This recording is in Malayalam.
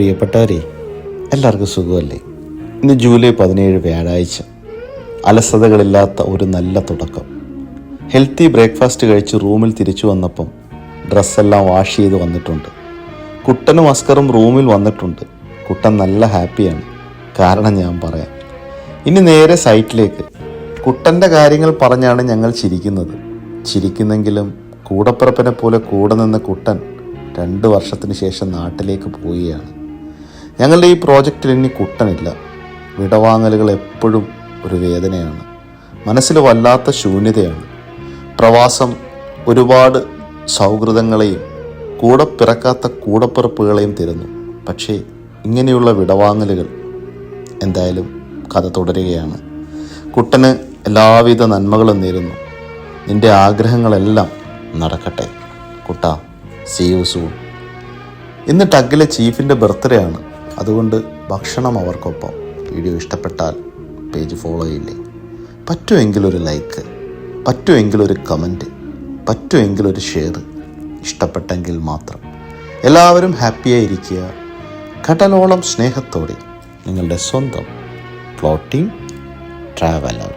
പ്രിയപ്പെട്ടവരെ എല്ലാവർക്കും സുഖമല്ലേ? ഇന്ന് ജൂലൈ പതിനേഴ് വ്യാഴാഴ്ച. അലസതകളില്ലാത്ത ഒരു നല്ല തുടക്കം. ഹെൽത്തി ബ്രേക്ക്ഫാസ്റ്റ് കഴിച്ച് റൂമിൽ തിരിച്ചു വന്നപ്പം ഡ്രസ്സെല്ലാം വാഷ് ചെയ്ത് വന്നിട്ടുണ്ട്. കുട്ടനും അസ്കറും റൂമിൽ വന്നിട്ടുണ്ട്. കുട്ടൻ നല്ല ഹാപ്പിയാണ്. കാരണം ഞാൻ പറയാം. ഇനി നേരെ സൈറ്റിലേക്ക്. കുട്ടന്റെ കാര്യങ്ങൾ പറഞ്ഞാണ് ഞങ്ങൾ ചിരിക്കുന്നത്. ചിരിക്കുന്നെങ്കിലും കൂടപ്പിറപ്പിനെ പോലെ കൂടെ നിന്ന കുട്ടൻ രണ്ട് വർഷത്തിന് ശേഷം നാട്ടിലേക്ക് പോവുകയാണ്. ഞങ്ങളുടെ ഈ പ്രോജക്റ്റിൽ ഇനി കുട്ടനില്ല. വിടവാങ്ങലുകൾ എപ്പോഴും ഒരു വേദനയാണ്. മനസ്സിൽ വല്ലാത്ത ശൂന്യതയാണ്. പ്രവാസം ഒരുപാട് സൗഹൃദങ്ങളെയും കൂടെ പിറക്കാത്ത കൂടപ്പിറപ്പുകളെയും തരുന്നു. പക്ഷേ ഇങ്ങനെയുള്ള വിടവാങ്ങലുകൾ എന്തായാലും കഥ തുടരുകയാണ്. കുട്ടന് എല്ലാവിധ നന്മകളും നേരുന്നു. നിന്റെ ആഗ്രഹങ്ങളെല്ലാം നടക്കട്ടെ. കുട്ട സീ യു സൂൺ ഇന്ന് ടഗിലെ ചീഫിന്റെ ബർത്ത്ഡേ ആണ്. അതുകൊണ്ട് ഭക്ഷണം അവർക്കൊപ്പം. വീഡിയോ ഇഷ്ടപ്പെട്ടാൽ പേജ് ഫോളോ ചെയ്യില്ലേ? പറ്റുമെങ്കിലൊരു ലൈക്ക് പറ്റുമെങ്കിലൊരു കമന്റ് പറ്റുമെങ്കിലൊരു ഷെയർ ഇഷ്ടപ്പെട്ടെങ്കിൽ മാത്രം. എല്ലാവരും ഹാപ്പിയായിരിക്കുക. കടലോളം സ്നേഹത്തോടെ നിങ്ങളുടെ സ്വന്തം ഫ്ലോട്ടിംഗ് ട്രാവലർ.